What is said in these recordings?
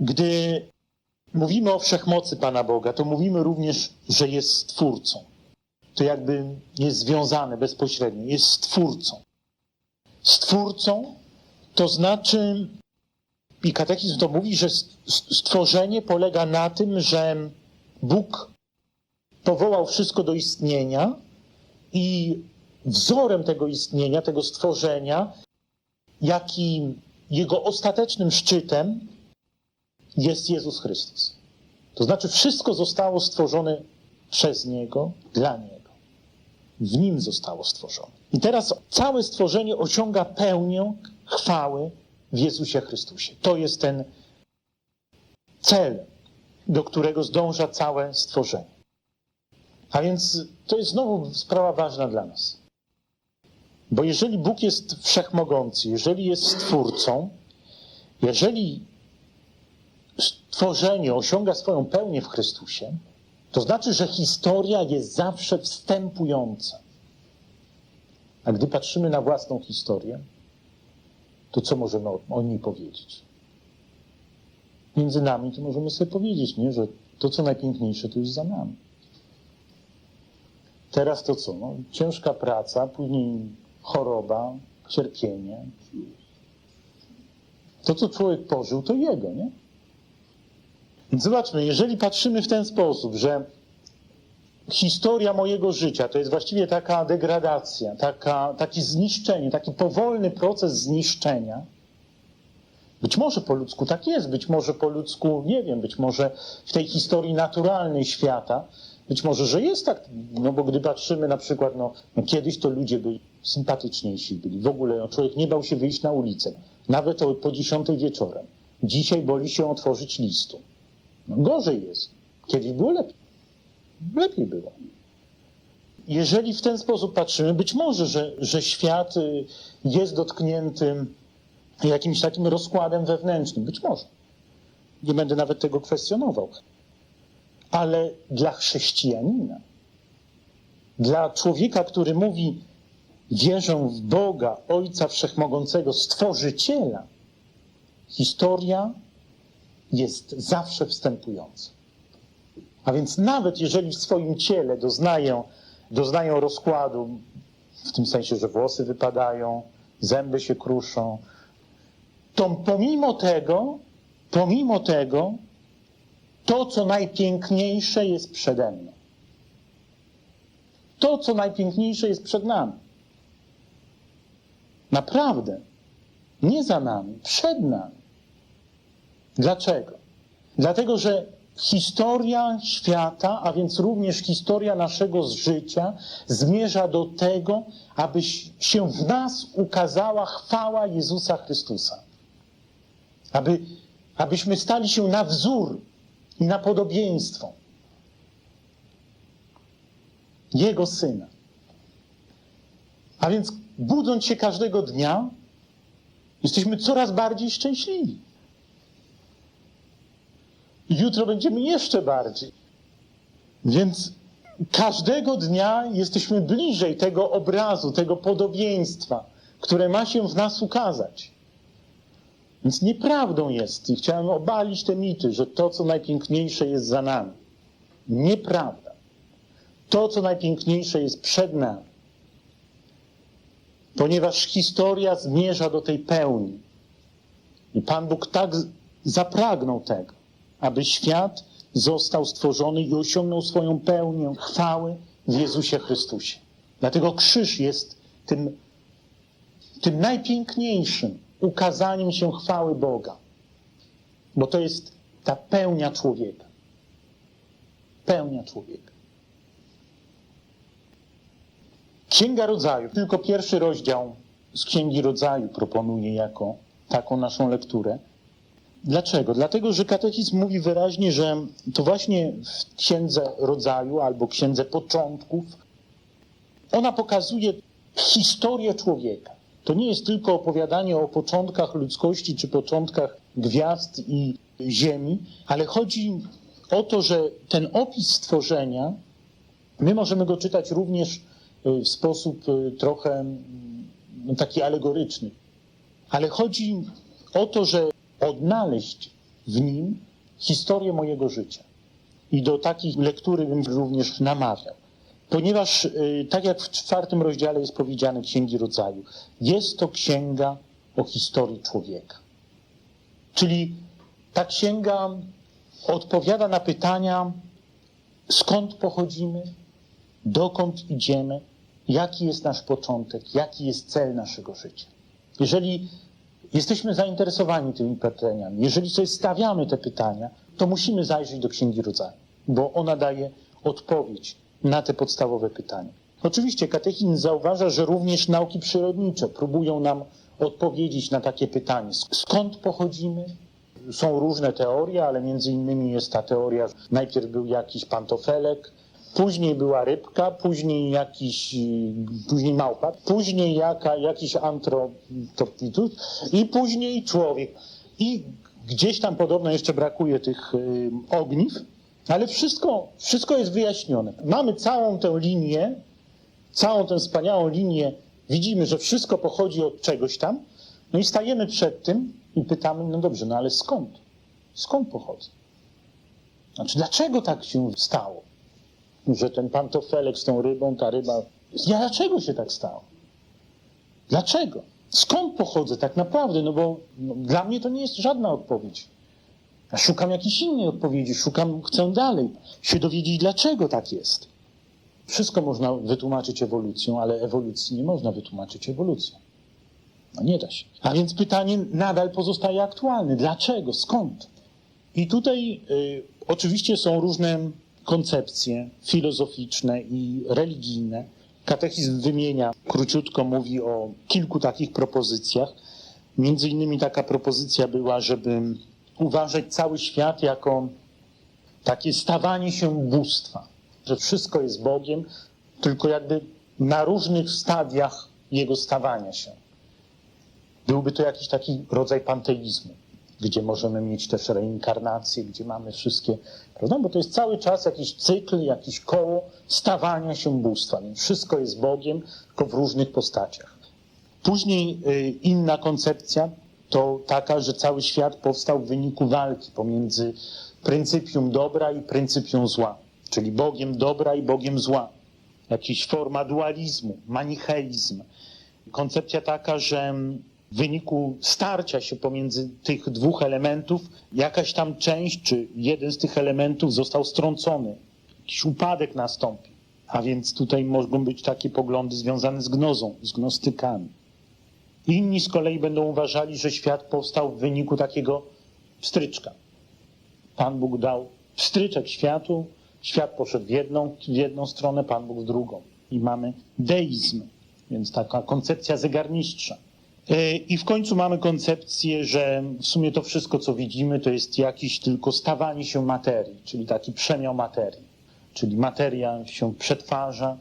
Gdy mówimy o wszechmocy Pana Boga, to mówimy również, że jest Stwórcą. To jakby jest związane bezpośrednio, jest Stwórcą. Stwórcą to znaczy, i katechizm to mówi, że stworzenie polega na tym, że Bóg powołał wszystko do istnienia i wzorem tego istnienia, tego stworzenia, jak i jego ostatecznym szczytem jest Jezus Chrystus. To znaczy, wszystko zostało stworzone przez Niego, dla Niego. W Nim zostało stworzone. I teraz całe stworzenie osiąga pełnię chwały w Jezusie Chrystusie. To jest ten cel, do którego zdąża całe stworzenie. A więc to jest znowu sprawa ważna dla nas. Bo jeżeli Bóg jest wszechmogący, jeżeli jest stwórcą, jeżeli stworzenie osiąga swoją pełnię w Chrystusie, to znaczy, że historia jest zawsze wstępująca. A gdy patrzymy na własną historię, to co możemy o, niej powiedzieć? Między nami to możemy sobie powiedzieć, nie? że to, co najpiękniejsze, to jest za nami. Teraz to co? No, ciężka praca, później choroba, cierpienie. To, co człowiek pożył, to jego, nie? Zobaczmy, jeżeli patrzymy w ten sposób, że historia mojego życia to jest właściwie taka degradacja, taka, takie zniszczenie, taki powolny proces zniszczenia. Być może po ludzku tak jest, być może po ludzku, nie wiem, być może w tej historii naturalnej świata, być może, że jest tak, no bo gdy patrzymy na przykład, no, no kiedyś to ludzie byli sympatyczniejsi, byli w ogóle, no, człowiek nie bał się wyjść na ulicę, nawet po dziesiątej wieczorem. Dzisiaj boli się otworzyć listu. No, gorzej jest. Kiedyś było lepiej. Lepiej było. Jeżeli w ten sposób patrzymy, być może, że, że świat y, jest dotknięty jakimś takim rozkładem wewnętrznym. Być może. Nie będę nawet tego kwestionował. Ale dla chrześcijanina, dla człowieka, który mówi, wierzę w Boga, Ojca Wszechmogącego, Stworzyciela, historia jest zawsze wstępująca. A więc nawet jeżeli w swoim ciele doznają, doznają rozkładu, w tym sensie, że włosy wypadają, zęby się kruszą, to pomimo tego, pomimo tego, to, co najpiękniejsze jest przede mną. To, co najpiękniejsze jest przed nami. Naprawdę. Nie za nami, przed nami. Dlaczego? Dlatego, że historia świata, a więc również historia naszego życia, zmierza do tego, aby się w nas ukazała chwała Jezusa Chrystusa. Aby, abyśmy stali się na wzór i na podobieństwo Jego Syna. A więc budząc się każdego dnia, jesteśmy coraz bardziej szczęśliwi. Jutro będziemy jeszcze bardziej. Więc każdego dnia jesteśmy bliżej tego obrazu, tego podobieństwa, które ma się w nas ukazać. Więc nieprawdą jest, i chciałem obalić te mity, że to, co najpiękniejsze jest za nami. Nieprawda. To, co najpiękniejsze jest przed nami. Ponieważ historia zmierza do tej pełni. I Pan Bóg tak zapragnął tego aby świat został stworzony i osiągnął swoją pełnię chwały w Jezusie Chrystusie. Dlatego krzyż jest tym, tym najpiękniejszym ukazaniem się chwały Boga, bo to jest ta pełnia człowieka. Pełnia człowieka. Księga Rodzaju, tylko pierwszy rozdział z Księgi Rodzaju proponuję jako taką naszą lekturę. Dlaczego? Dlatego, że katechizm mówi wyraźnie, że to właśnie w księdze rodzaju albo księdze początków ona pokazuje historię człowieka. To nie jest tylko opowiadanie o początkach ludzkości czy początkach gwiazd i ziemi, ale chodzi o to, że ten opis stworzenia, my możemy go czytać również w sposób y, trochę no, taki alegoryczny. Ale chodzi o to, że odnaleźć w nim historię mojego życia. I do takiej lektury bym również namawiał. Ponieważ, y, tak jak w czwartym rozdziale jest powiedziane Księgi Rodzaju, jest to księga o historii człowieka. Czyli ta księga odpowiada na pytania, skąd pochodzimy, dokąd idziemy, jaki jest nasz początek, jaki jest cel naszego życia. Jeżeli jesteśmy zainteresowani tymi pytaniami, jeżeli sobie stawiamy te pytania, to musimy zajrzeć do Księgi Rodzaju, bo ona daje odpowiedź na te podstawowe pytania. Oczywiście katechizm zauważa, że również nauki przyrodnicze próbują nam odpowiedzieć na takie pytanie. Skąd pochodzimy? Są różne teorie, ale między innymi jest ta teoria, że najpierw był jakiś pantofelek, później była rybka, później jakiś, później małpa, później jaka, jakiś antropitus i później człowiek. I gdzieś tam podobno jeszcze brakuje tych y, ogniw, ale wszystko, wszystko jest wyjaśnione. Mamy całą tę linię, całą tę wspaniałą linię, widzimy, że wszystko pochodzi od czegoś tam, no i stajemy przed tym i pytamy, no dobrze, no ale skąd? Skąd pochodzę? Znaczy, dlaczego tak się stało? Że ten pantofelek z tą rybą, ta ryba. Ja, dlaczego się tak stało? Dlaczego? Skąd pochodzę tak naprawdę? No bo no, dla mnie to nie jest żadna odpowiedź. Ja szukam jakiejś innej odpowiedzi, szukam, chcę dalej się dowiedzieć, dlaczego tak jest. Wszystko można wytłumaczyć ewolucją, ale ewolucji nie można wytłumaczyć ewolucją. No nie da się. A więc pytanie nadal pozostaje aktualne. Dlaczego? Skąd? I tutaj y, oczywiście są różne koncepcje filozoficzne i religijne. Katechizm wymienia, króciutko mówi o kilku takich propozycjach. Między innymi taka propozycja była, żeby uważać cały świat jako takie stawanie się bóstwa, że wszystko jest Bogiem, tylko jakby na różnych stadiach jego stawania się. Byłby to jakiś taki rodzaj panteizmu, gdzie możemy mieć też reinkarnację, gdzie mamy wszystkie, prawda? Bo to jest cały czas jakiś cykl, jakiś koło stawania się bóstwa. Więc wszystko jest Bogiem, tylko w różnych postaciach. Później y, inna koncepcja to taka, że cały świat powstał w wyniku walki pomiędzy pryncypium dobra i pryncypium zła, czyli Bogiem dobra i Bogiem zła. Jakaś forma dualizmu, manicheizm. Koncepcja taka, że w wyniku starcia się pomiędzy tych dwóch elementów jakaś tam część, czy jeden z tych elementów został strącony. Jakiś upadek nastąpił. A więc tutaj mogą być takie poglądy związane z gnozą, z gnostykami. Inni z kolei będą uważali, że świat powstał w wyniku takiego pstryczka. Pan Bóg dał pstryczek światu, świat poszedł w jedną, w jedną stronę, Pan Bóg w drugą. I mamy deizm, więc taka koncepcja zegarmistrza. I w końcu mamy koncepcję, że w sumie to wszystko, co widzimy, to jest jakiś tylko stawanie się materii, czyli taki przemiał materii. Czyli materia się przetwarza,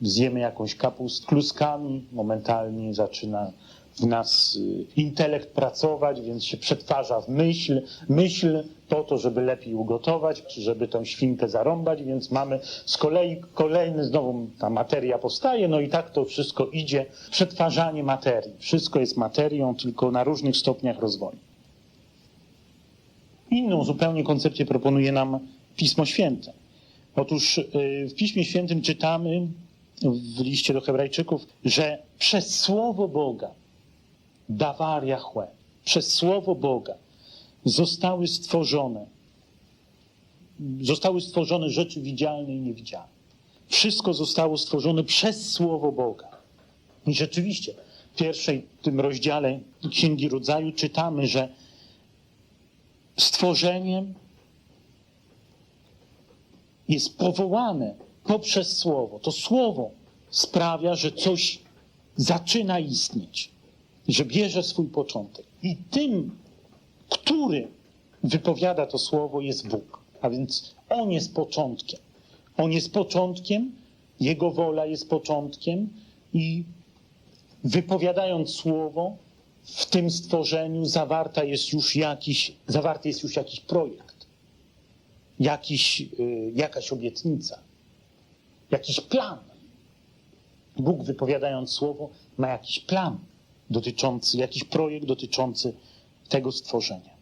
zjemy jakąś kapust kluskami, momentalnie zaczyna w nas intelekt pracować, więc się przetwarza w myśl. Myśl po to, żeby lepiej ugotować, czy żeby tą świnkę zarąbać, więc mamy z kolei kolejny, znowu ta materia powstaje, no i tak to wszystko idzie. Przetwarzanie materii. Wszystko jest materią, tylko na różnych stopniach rozwoju. Inną zupełnie koncepcję proponuje nam Pismo Święte. Otóż w Piśmie Świętym czytamy w liście do Hebrajczyków, że przez słowo Boga, davar Yahweh, przez słowo Boga zostały stworzone, zostały stworzone rzeczy widzialne i niewidzialne. Wszystko zostało stworzone przez słowo Boga. I rzeczywiście w pierwszej tym rozdziale Księgi Rodzaju czytamy, że stworzeniem jest powołane poprzez słowo. To słowo sprawia, że coś zaczyna istnieć, że bierze swój początek. I tym, który wypowiada to słowo, jest Bóg. A więc On jest początkiem. On jest początkiem, Jego wola jest początkiem i wypowiadając słowo, w tym stworzeniu zawarta jest już jakiś, zawarty jest już jakiś projekt, jakiś, y, jakaś obietnica jakiś plan. Bóg wypowiadając słowo ma jakiś plan dotyczący, jakiś projekt dotyczący tego stworzenia.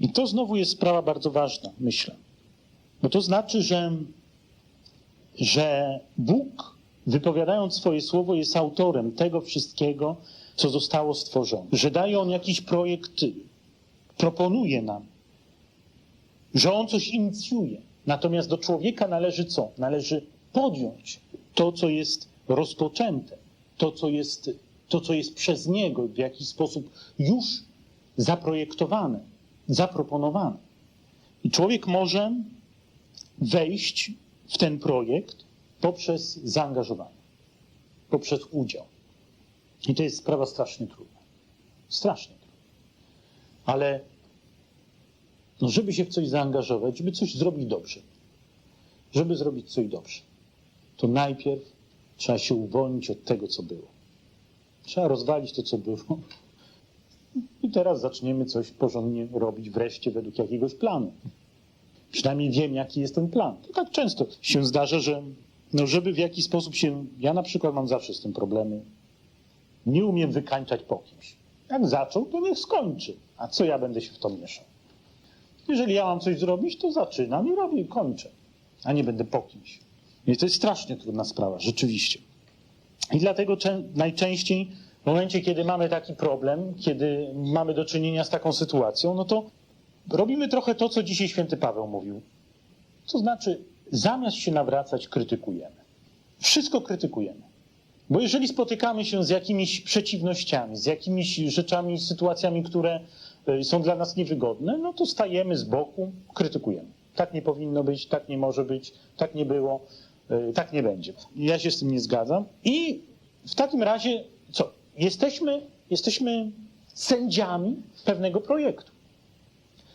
I to znowu jest sprawa bardzo ważna, myślę. Bo to znaczy, że, że Bóg, wypowiadając swoje słowo, jest autorem tego wszystkiego, co zostało stworzone. Że daje on jakiś projekt, proponuje nam, że on coś inicjuje. Natomiast do człowieka należy co? Należy podjąć to, co jest rozpoczęte, to, co jest, to, co jest przez niego w jakiś sposób już zaprojektowane, zaproponowane. I człowiek może wejść w ten projekt poprzez zaangażowanie, poprzez udział. I to jest sprawa strasznie trudna. Strasznie trudna. Ale no, żeby się w coś zaangażować, żeby coś zrobić dobrze, żeby zrobić coś dobrze, to najpierw trzeba się uwolnić od tego, co było. Trzeba rozwalić to, co było. I teraz zaczniemy coś porządnie robić wreszcie według jakiegoś planu. Przynajmniej wiem, jaki jest ten plan. To tak często się zdarza, że no żeby w jakiś sposób się. Ja na przykład mam zawsze z tym problemy. Nie umiem wykańczać po kimś. Jak zaczął, to niech skończy. A co ja będę się w to mieszał? Jeżeli ja mam coś zrobić, to zaczynam i robię i kończę, a nie będę po kimś. I to jest strasznie trudna sprawa, rzeczywiście. I dlatego najczęściej w momencie, kiedy mamy taki problem, kiedy mamy do czynienia z taką sytuacją, no to robimy trochę to, co dzisiaj święty Paweł mówił. To znaczy, zamiast się nawracać, krytykujemy. Wszystko krytykujemy. Bo jeżeli spotykamy się z jakimiś przeciwnościami, z jakimiś rzeczami, sytuacjami, które y, są dla nas niewygodne, no to stajemy z boku, krytykujemy. Tak nie powinno być, tak nie może być, tak nie było, tak nie będzie. Ja się z tym nie zgadzam. I w takim razie co? Jesteśmy, jesteśmy sędziami pewnego projektu.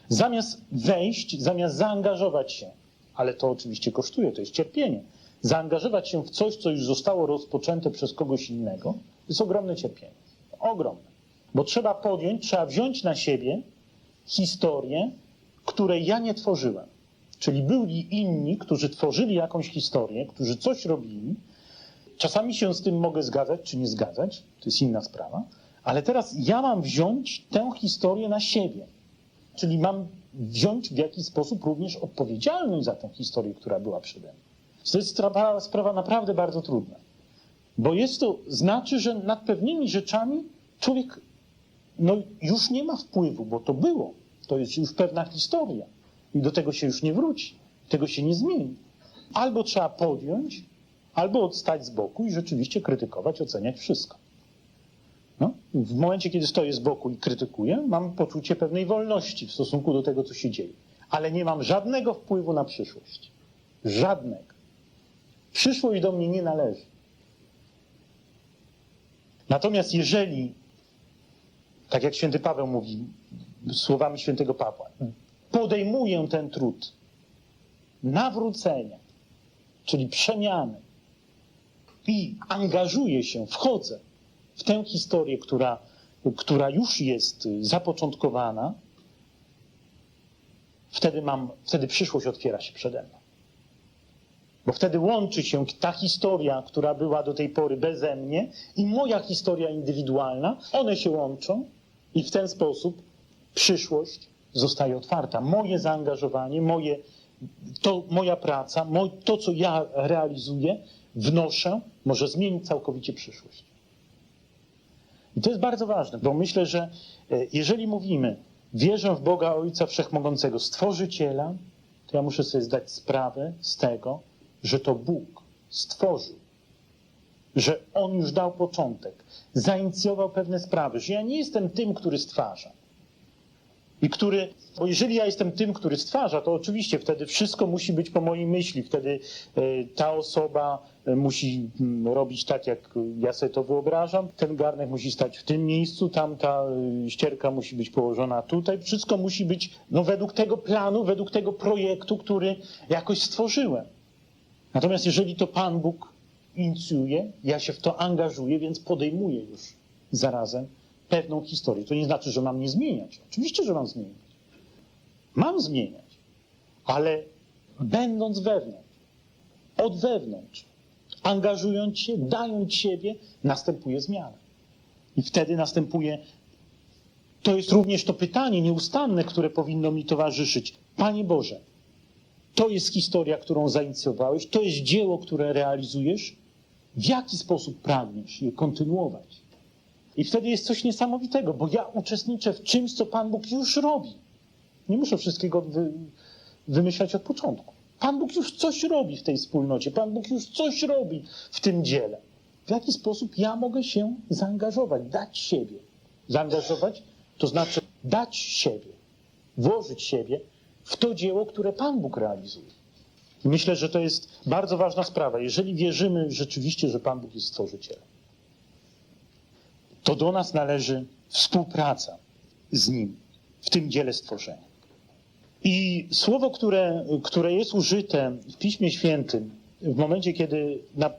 Zamiast wejść, zamiast zaangażować się, ale to oczywiście kosztuje, to jest cierpienie, zaangażować się w coś, co już zostało rozpoczęte przez kogoś innego, jest ogromne cierpienie. Ogromne. Bo trzeba podjąć, trzeba wziąć na siebie historię, której ja nie tworzyłem. Czyli byli inni, którzy tworzyli jakąś historię, którzy coś robili. Czasami się z tym mogę zgadzać, czy nie zgadzać, to jest inna sprawa, ale teraz ja mam wziąć tę historię na siebie. Czyli mam wziąć w jakiś sposób również odpowiedzialność za tę historię, która była przede mną. To jest sprawa, sprawa naprawdę bardzo trudna. Bo jest to, znaczy, że nad pewnymi rzeczami człowiek no, już nie ma wpływu, bo to było. To jest już pewna historia. I do tego się już nie wróci. Tego się nie zmieni. Albo trzeba podjąć, albo odstać z boku i rzeczywiście krytykować, oceniać wszystko. No, w momencie, kiedy stoję z boku i krytykuję, mam poczucie pewnej wolności w stosunku do tego, co się dzieje. Ale nie mam żadnego wpływu na przyszłość. Żadnego. Przyszłość do mnie nie należy. Natomiast jeżeli, tak jak święty Paweł mówi słowami świętego Pawła, podejmuję ten trud nawrócenia, czyli przemiany i angażuję się, wchodzę w tę historię, która, która już jest zapoczątkowana, wtedy mam, wtedy przyszłość otwiera się przede mną. Bo wtedy łączy się ta historia, która była do tej pory beze mnie i moja historia indywidualna, one się łączą i w ten sposób przyszłość zostaje otwarta. Moje zaangażowanie, moje, to, moja praca, moj, to, co ja realizuję, wnoszę, może zmienić całkowicie przyszłość. I to jest bardzo ważne, bo myślę, że e, jeżeli mówimy, wierzę w Boga Ojca Wszechmogącego, Stworzyciela, to ja muszę sobie zdać sprawę z tego, że to Bóg stworzył, że On już dał początek, zainicjował pewne sprawy, że ja nie jestem tym, który stwarza. I który, bo jeżeli ja jestem tym, który stwarza, to oczywiście wtedy wszystko musi być po mojej myśli. Wtedy e, ta osoba e, musi mm, robić tak, jak ja sobie to wyobrażam. Ten garnek musi stać w tym miejscu, tam ta e, ścierka musi być położona tutaj. Wszystko musi być no, według tego planu, według tego projektu, który jakoś stworzyłem. Natomiast jeżeli to Pan Bóg inicjuje, ja się w to angażuję, więc podejmuję już zarazem pewną historię. To nie znaczy, że mam nie zmieniać. Oczywiście, że mam zmieniać. Mam zmieniać, ale będąc wewnątrz, od wewnątrz, angażując się, dając siebie, następuje zmiana. I wtedy następuje to jest również to pytanie nieustanne, które powinno mi towarzyszyć. Panie Boże, to jest historia, którą zainicjowałeś, to jest dzieło, które realizujesz. W jaki sposób pragniesz je kontynuować? I wtedy jest coś niesamowitego, bo ja uczestniczę w czymś, co Pan Bóg już robi. Nie muszę wszystkiego wy, wymyślać od początku. Pan Bóg już coś robi w tej wspólnocie, Pan Bóg już coś robi w tym dziele. W jaki sposób ja mogę się zaangażować, dać siebie? Zaangażować to znaczy dać siebie, włożyć siebie w to dzieło, które Pan Bóg realizuje. I myślę, że to jest bardzo ważna sprawa. Jeżeli wierzymy rzeczywiście, że Pan Bóg jest stworzycielem, to do nas należy współpraca z Nim w tym dziele stworzenia. I słowo, które, które jest użyte w Piśmie Świętym, w momencie, kiedy na,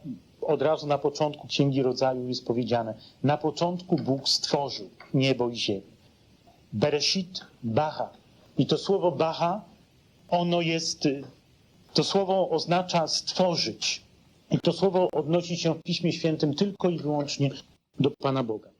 od razu na początku Księgi Rodzaju jest powiedziane, na początku Bóg stworzył niebo i ziemię. Bereshit Baha. I to słowo Baha, ono jest, to słowo oznacza stworzyć. I to słowo odnosi się w Piśmie Świętym tylko i wyłącznie do Pana Boga.